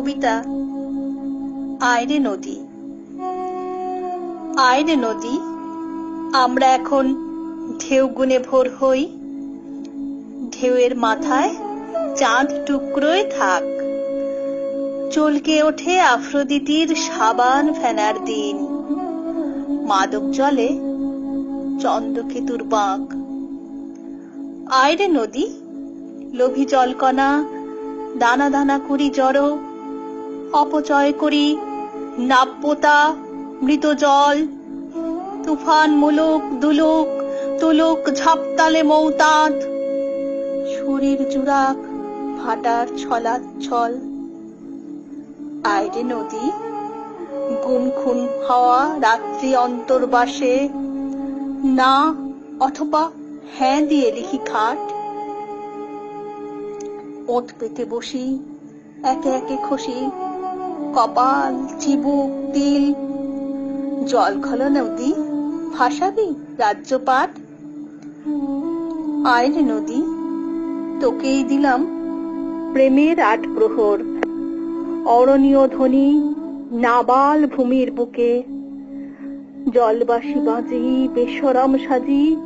কবিতা। আয়রে নদী। আয়রে নদী, আমরা এখন ঢেউ গুনে ভোর হই। ঢেউয়ের মাথায় চাঁদ টুকরোয় থাক। চলকে ওঠে আফ্রোদিতির সাবান ফেনার দিন। মাদক জলে চন্দ্রকেতুর বাঁক। আয়রে নদী, লোভী জলকণা, দানা দানা করি জড়ো। অপচয় করি। নাব্যতা, মৃত জল, তুফান মুলুক, দুলুক, তুলুক, ঝাপতালে মৌতাত। শরীর জুড়াক ভাটার ছলাচ্ছল আইরে নদী গুম খুন হওয়া রাত্রি অন্তর্বাসে না, অথবা হ্যাঁ দিয়ে লিখি খাট। ওত পেতে বসি, একে একে খসি। কপাল, চিবুক, তিল। জল খল নদী, ভাসাবি, রাজ্যপাট। আয়রে নদী, তোকেই দিলাম প্রেমের আট প্রহর। অরণীয় ধ্বনি, নাবাল ভূমির বুকে। জলবাসী বাজি, বেসরম সাজি,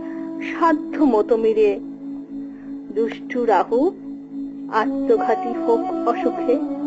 সাধ্য মতো মিরে। দুষ্টু রাহু, আত্মঘাতী হোক অসুখে।